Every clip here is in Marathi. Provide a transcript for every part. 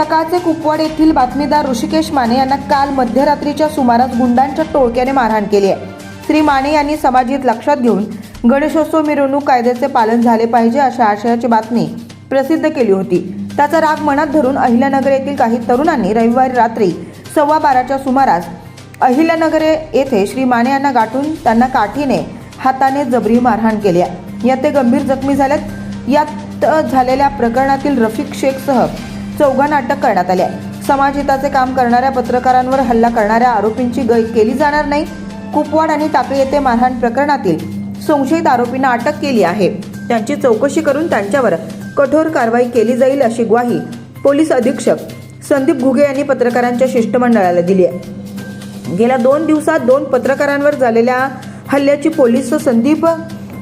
सकाळचे कुपवाड येथील बातमीदार ऋषिकेश माने यांना काल मध्यरात्रीच्या सुमारास गुंडांच्या टोळक्याने मारहाण केली आहे. श्री माने यांनी समाजित लक्षात घेऊन गणेशोत्सव मिरवणूक कायद्याचे पालन झाले पाहिजे अशा आशयाची बातमी प्रसिद्ध केली होती. त्याचा राग मनात धरून अहिल्यानगर येथील काही तरुणांनी रविवारी रात्री सव्वा बाराच्या सुमारास अहिल्यानगर येथे श्री माने यांना गाठून त्यांना काठीने हाताने जबरी मारहाण केली आहे. यात ते गंभीर जखमी झाल्यात यात झालेल्या प्रकरणातील रफिक शेखसह चौघांना अटक करण्यात आली आहे समाजहिताचे काम करणाऱ्या पत्रकारांवर हल्ला करणाऱ्या आरोपींची गय केली जाणार नाही. कुपवाड आणि टाकळी येथे मारहाण प्रकरणातील संशयित आरोपींना अटक केली आहे. त्यांची चौकशी करून त्यांच्यावर कठोर कारवाई केली जाईल अशी ग्वाही पोलीस अधीक्षक संदीप घुगे यांनी पत्रकारांच्या शिष्टमंडळाला दिली आहे. गेल्या दोन दिवसात दोन पत्रकारांवर झालेल्या हल्ल्याची पोलीस संदीप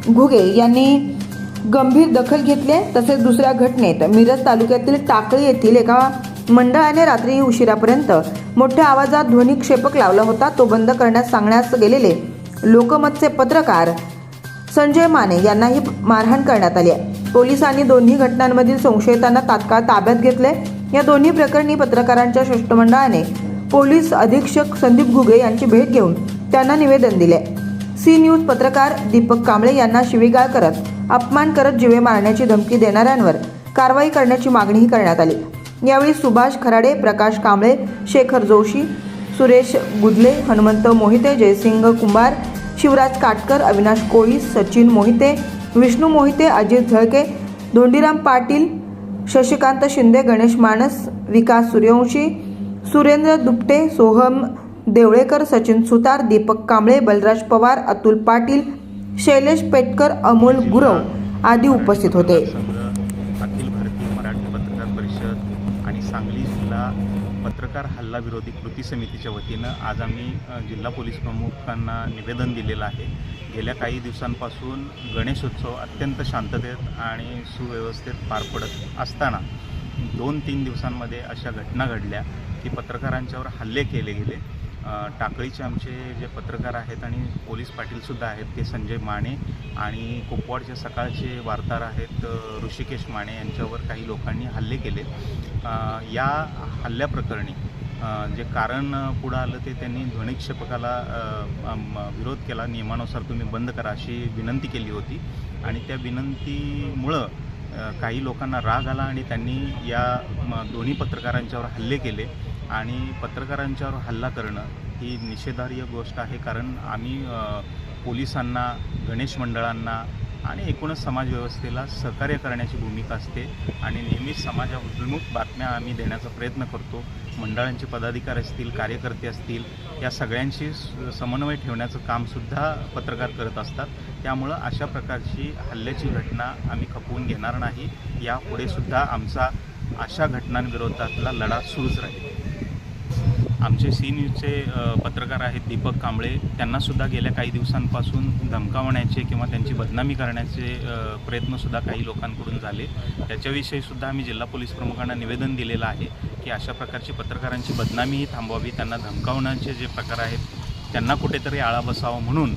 घुगे यांनी गंभीर दखल घेतली आहे. तसेच दुसऱ्या घटनेत मिरज तालुक्यातील टाकळी येथील एका मंडळाने रात्री उशिरापर्यंत मोठ्या आवाजात ध्वनिक्षेपक लावला होता. तो बंद करण्यास सांगण्यास गेलेले लोकमतचे पत्रकार संजय माने यांनाही मारहाण करण्यात आली आहे. पोलिसांनी दोन्ही घटनांमधील संशयितांना तात्काळ ताब्यात घेतले. या दोन्ही प्रकरणी पत्रकारांच्या शिष्टमंडळाने पोलीस अधीक्षक संदीप घुगे यांची भेट घेऊन त्यांना निवेदन दिले. सी न्यूज पत्रकार दीपक कांबळे यांना शिवीगाळ करत अपमान करत जिवे मारण्याची धमकी देणाऱ्यांवर कारवाई करण्याची मागणीही करण्यात आली. यावेळी सुभाष खराडे प्रकाश कांबळे शेखर जोशी सुरेश गुदले हनुमंत मोहिते जयसिंग कुंभार शिवराज काटकर अविनाश कोळी सचिन मोहिते विष्णू मोहिते अजित झळके धोंडीराम पाटील शशिकांत शिंदे गणेश मानस विकास सूर्यवंशी सुरेंद्र दुपटे सोहम देवळेकर सचिन सुतार दीपक कांबळे बलराज पवार अतुल पाटील शैलेश पेटकर अमोल गुरव आदी उपस्थित होते. अखिल भारतीय मराठी पत्रकार परिषद आणि सांगली जिल्हा पत्रकार हल्ला विरोधी कृती समितीच्या वतीनं आज आम्ही जिल्हा पोलीस प्रमुखांना निवेदन दिलेलं आहे. गेल्या काही दिवसांपासून गणेशोत्सव अत्यंत शांततेत आणि सुव्यवस्थेत पार पडत असताना दोन तीन दिवसांमध्ये अशा घटना घडल्या की पत्रकारांच्यावर हल्ले केले गेले. टाकळीचे आमचे जे पत्रकार आहेत आणि पोलीस पाटीलसुद्धा आहेत ते संजय माने आणि कुपवाडचे सकाळचे वार्ताहर आहेत ऋषिकेश माने यांच्यावर काही लोकांनी हल्ले केले. या हल्ल्याप्रकरणी जे कारण पुढं आलं ते त्यांनी ध्वनिक्षेपकाला विरोध केला. नियमानुसार तुम्ही बंद करा अशी विनंती केली होती आणि त्या विनंतीमुळं काही लोकांना राग आला आणि त्यांनी या म, दोन्ही पत्रकारांच्यावर हल्ले केले. आणि पत्रकारांच्यावर हल्ला करणं ही निषेधार्ह गोष्ट आहे. कारण आम्ही पोलिसांना गणेश मंडळांना आणि एकूणच समाजव्यवस्थेला सहकार्य करण्याची भूमिका असते आणि नेहमीच समाजाभिमुख बातम्या आम्ही देण्याचा प्रयत्न करतो. मंडळांचे पदाधिकारी असतील कार्यकर्ते असतील या सगळ्यांशी स- समन्वय ठेवण्याचं कामसुद्धा पत्रकार करत असतात. त्यामुळं अशा प्रकारची हल्ल्याची घटना आम्ही खपवून घेणार नाही. यापुढे सुद्धा आमचा अशा घटनांविरोधातला लढा सुरूच राहील. आमचे सी न्यूजचे पत्रकार आहेत दीपक कांबळे. त्यांनासुद्धा गेल्या काही दिवसांपासून धमकावण्याचे किंवा त्यांची बदनामी करण्याचे प्रयत्नसुद्धा काही लोकांकडून झाले. त्याच्याविषयीसुद्धा आम्ही जिल्हा पोलीस प्रमुखांना निवेदन दिलेलं आहे की अशा प्रकारची पत्रकारांची बदनामीही थांबवावी. त्यांना धमकावण्याचे जे प्रकार आहेत त्यांना कुठेतरी आळा बसावा म्हणून